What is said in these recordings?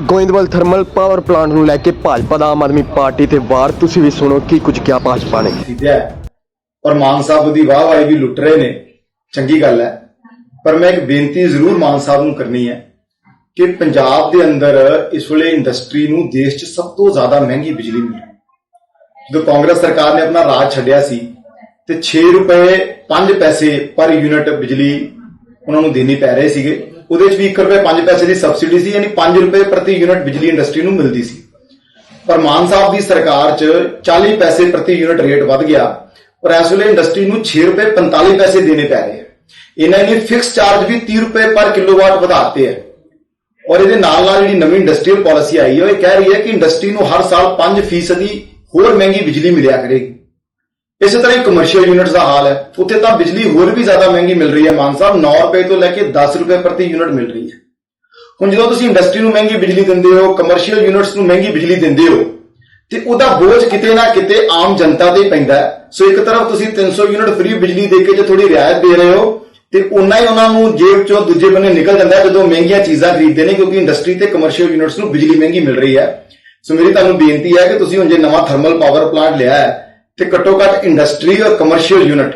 Goindwal thermal power plant ਨੂੰ ਲੈ ਕੇ ਭਾਜਪਾ ਦਾ Aam Aadmi party ਤੇ ਵਾਰ। ਤੁਸੀਂ ਵੀ ਸੁਣੋ ਕੀ ਕੁਝ ਕਿਹਾ ਭਾਜਪਾ ਨੇ। ਖਰੀਦਿਆ ਹੈ। ਮਾਨ ਸਾਹਿਬ ਦੀ ਵਾਹ ਵਾਹੀ ਵੀ ਲੁੱਟ ਰਹੇ ਨੇ। ਚੰਗੀ ਗੱਲ ਹੈ। ਪਰ ਮੈਂ ਇੱਕ ਬੇਨਤੀ ਜ਼ਰੂਰ ਮਾਨ ਸਾਹਿਬ ਨੂੰ ਕਰਨੀ ਹੈ ਕਿ ਪੰਜਾਬ ਦੇ ਅੰਦਰ ਇਸ ਵੇਲੇ ਇੰਡਸਟਰੀ ਨੂੰ ਦੇਸ਼ 'ਚ ਸਭ ਤੋਂ ਜ਼ਿਆਦਾ ਮਹਿੰਗੀ ਬਿਜਲੀ ਮਿਲ ਰਹੀ ਜਦੋਂ ਕਾਂਗਰਸ ਸਰਕਾਰ ਨੇ ਆਪਣਾ ਰਾਜ ਛੱਡਿਆ ਸੀ ਤੇ 6 ਰੁਪਏ 5 ਪੈਸੇ ਪਰ ਯੂਨਿਟ ਬਿਜਲੀ ਉਹਨਾਂ ਨੂੰ ਦੇਣੀ ਪੈ ਰਹੇ ਸੀਗੇ। ਉਹਦੇ ਵਿੱਚ ਵੀ 1 ਰੁਪਏ 5 ਪੈਸੇ ਦੀ ਸਬਸਿਡੀ ਸੀ, ਯਾਨੀ 5 ਰੁਪਏ ਪ੍ਰਤੀ ਯੂਨਿਟ ਬਿਜਲੀ ਇੰਡਸਟਰੀ ਨੂੰ ਮਿਲਦੀ ਸੀ। ਪਰ ਮਾਨ ਸਾਹਿਬ ਦੀ ਸਰਕਾਰ 'ਚ 40 ਪੈਸੇ ਪ੍ਰਤੀ ਯੂਨਿਟ ਰੇਟ ਵੱਧ ਗਿਆ ਔਰ ਇਸ ਵੇਲੇ ਇੰਡਸਟਰੀ ਨੂੰ 6 ਰੁਪਏ 45 ਪੈਸੇ ਦੇਣੇ ਪੈ ਰਹੇ ਇਹਨਾਂ ਨੇ ਫਿਕਸ ਚਾਰਜ ਵੀ 30 ਰੁਪਏ ਪਰ ਕਿਲੋਵਾਟ ਵਧਾਤੇ ਹੈ ਔਰ ਇਹਦੇ ਨਾਲ ਨਾਲ ਜਿਹੜੀ ਨਵੀਂ ਇੰਡਸਟਰੀਅਲ ਪਾਲਿਸੀ ਆਈ ਹੈ ਉਹ ਇਹ ਕਹਿ ਰਹੀ ਹੈ ਕਿ ਇੰਡਸਟਰੀ ਨੂੰ ਹਰ ਸਾਲ 5% ਹੋਰ ਮਹਿੰਗੀ ਬਿਜਲੀ ਮਿਲਿਆ ਕਰੇਗੀ। ਇਸੇ ਤਰ੍ਹਾਂ ਹੀ ਕਮਰਸ਼ੀਅਲ ਯੂਨਿਟਸ ਦਾ ਹਾਲ ਹੈ। ਉੱਥੇ ਤਾਂ ਬਿਜਲੀ ਹੋਰ ਵੀ ਜ਼ਿਆਦਾ ਮਹਿੰਗੀ ਮਿਲ ਰਹੀ ਹੈ, ਮਾਨ ਸਾਹਿਬ। 9 ਰੁਪਏ ਤੋਂ ਲੈ ਕੇ 10 ਰੁਪਏ ਪ੍ਰਤੀ ਯੂਨਿਟ ਮਿਲ ਰਹੀ ਹੈ। ਹੁਣ ਜਦੋਂ ਤੁਸੀਂ ਇੰਡਸਟਰੀ ਨੂੰ ਮਹਿੰਗੀ ਬਿਜਲੀ ਦਿੰਦੇ ਹੋ ਕਮਰਸ਼ੀਅਲ ਯੂਨਿਟਸ ਨੂੰ ਮਹਿੰਗੀ ਬਿਜਲੀ ਦਿੰਦੇ ਹੋ, ਤੇ ਉਹਦਾ ਬੋਝ ਕਿਤੇ ਨਾ ਕਿਤੇ ਆਮ ਜਨਤਾ ਤੇ ਪੈਂਦਾ ਸੋ ਇੱਕ ਤਰਫ ਤੁਸੀਂ 300 ਯੂਨਿਟ ਫ੍ਰੀ ਬਿਜਲੀ ਦੇ ਕੇ ਜੇ ਥੋੜੀ ਰਿਆਇਤ ਦੇ ਰਹੇ ਹੋ, ਤੇ ਉਨਾ ਹੀ ਉਹਨਾਂ ਨੂੰ ਜੇਬ ਚੋਂ ਦੂਜੇ ਬੰਨੇ ਨਿਕਲ ਜਾਂਦਾ ਜਦੋਂ ਮਹਿੰਗੀਆਂ ਚੀਜ਼ਾਂ ਖਰੀਦਦੇ ਨੇ, ਕਿਉਂਕਿ ਇੰਡਸਟਰੀ ਤੇ ਕਮਰਸ਼ੀਅਲ ਯੂਨਿਟਸ ਨੂੰ ਬਿਜਲੀ ਮਹਿੰਗੀ ਮਿਲ ਰਹੀ ਹੈ। ਸੋ ਮੇਰੀ ਤੁਹਾਨੂੰ ਬੇਨਤੀ ਹੈ ਕਿ ਤੁਸੀਂ ਹੁਣ ਜੇ ਨਵਾਂ ਥਰਮਲ ਪਾਵਰ ਪਲਾਂਟ ਲਿਆ ਹੈ ਤੇ ਘੱਟੋ ਘੱਟ ਇੰਡਸਟਰੀ ਔਰ ਕਮਰਸ਼ੀਅਲ ਯੂਨਿਟ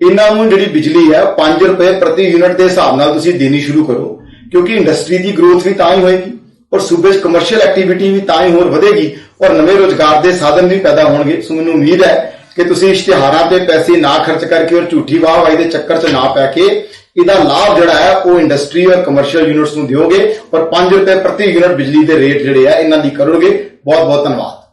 ਇਹਨਾਂ ਨੂੰ ਜਿਹੜੀ ਬਿਜਲੀ ਹੈ 5 ਰੁਪਏ ਪ੍ਰਤੀ ਯੂਨਿਟ ਦੇ ਹਿਸਾਬ ਨਾਲ ਤੁਸੀਂ ਦੇਣੀ ਸ਼ੁਰੂ ਕਰੋ। ਕਿਉਂਕਿ ਇੰਡਸਟਰੀ ਦੀ ਗਰੋਥ ਵੀ ਤਾਂ ਹੀ ਹੋਏਗੀ, ਔਰ ਸੂਬੇ 'ਚ ਕਮਰਸ਼ੀਅਲ ਐਕਟੀਵਿਟੀ ਵੀ ਤਾਂ ਹੀ ਹੋਰ ਵਧੇਗੀ, ਔਰ ਨਵੇਂ ਰੋਜ਼ਗਾਰ ਦੇ ਸਾਧਨ ਵੀ ਪੈਦਾ ਹੋਣਗੇ। ਸੋ ਮੈਨੂੰ ਉਮੀਦ ਹੈ ਕਿ ਤੁਸੀਂ ਇਸ਼ਤਿਹਾਰਾਂ ਤੇ ਪੈਸੇ ਨਾ ਖਰਚ ਕਰਕੇ ਔਰ ਝੂਠੀ ਵਾਹਵਾਹੀ ਦੇ ਚੱਕਰ 'ਚ ਨਾ ਪੈ ਕੇ ਇਹਦਾ ਲਾਭ ਜਿਹੜਾ ਹੈ, ਉਹ ਇੰਡਸਟਰੀ ਔਰ ਕਮਰਸ਼ੀਅਲ ਯੂਨਿਟਸ ਨੂੰ ਦਿਓਗੇ, ਔਰ 5 ਰੁਪਏ ਪ੍ਰਤੀ ਯੂਨਿਟ ਬਿਜਲੀ ਦੇ ਰੇਟ ਜਿਹੜੇ ਆ, ਇਹਨਾਂ ਦੀ ਕਰੋਗੇ। ਬਹੁਤ ਬਹੁਤ ਧੰਨਵਾਦ।